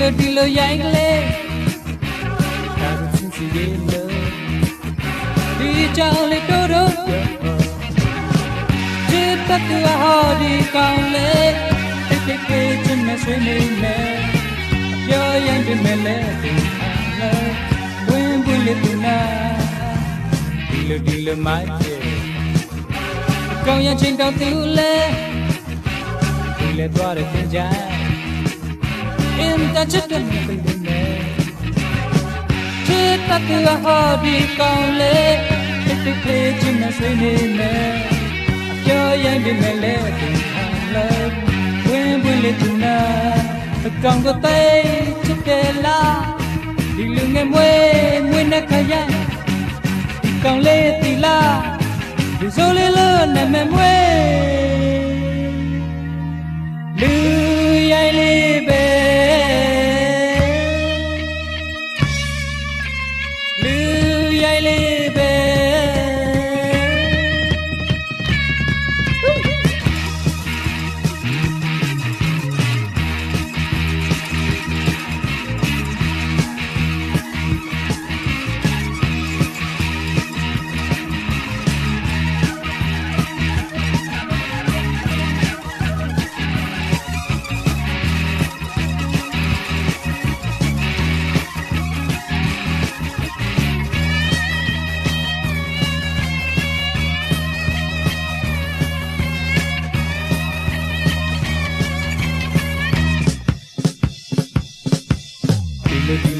လိုဒီလိုရိုင်းကလေးဒါကစင်စီလေးလို့ဒီကြောင်လေးတို့တို့ချစ်တတ်သူဟောဒီကောင်းလေးတိတ်တိတ်တိတ်ချင်မဆွေးနေမယ်ပြောရင်ပြမယ်လေဒီအလားဝင်ဝင်လေးသူနာဒီလိုဒီလိုမိုက်ရဲ့ကောင်းရင်ချင်းတောင်းသူလဲဒီ လဲသွားတဲ့သင်ကြ in the chicken baby ချစ်တတ်သူဟောဒီကောင်းလေတိတ်တိတ်လေးချင်မဆွေးနေမယ်အပြောရင်ပြမယ်လေဒီအလားဝင်ဝင်လေးသူနာအကောင်ကိုတိတ်ချစ်တယ်လားဒီလူငယ်မွေးမွေးနဲ့ခရိုင်ဒီကောင်လေးတီလားဒီဆိုလေးလို့နာမည်မွေး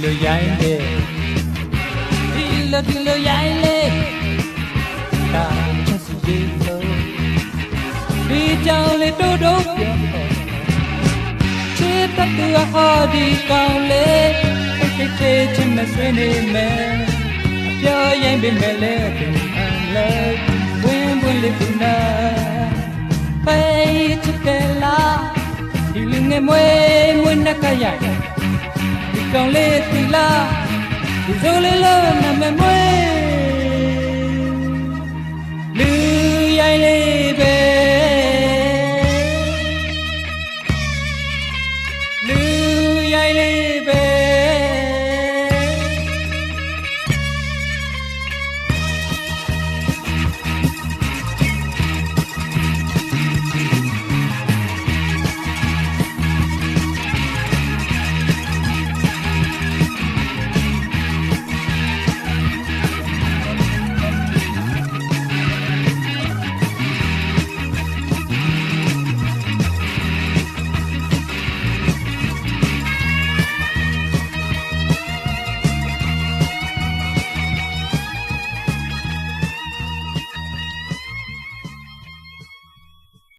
လိုဒီလိုရိုင်းလေဒီလိုဒီလိုရိုင်းလေဒါချက်စီလေးလို့ဒီကြောင်လေးတို့တို့ပြောချစ်တတ်သူဟောဒီကောင်းလေတိတ်တိတ်သေးချင်မဆွေးနေမယ်အပြောရင်ပြင်မယ်လေဒီအလေးဝင်ဝင်လေးသူနာပေးချစ်တယ်လားဒီလူငယ်မွေးမွေးနှက်ခရိုက်ဒီ ကောင်လေးတီလာဒီဆိုလေးလို့နာမည်မွေး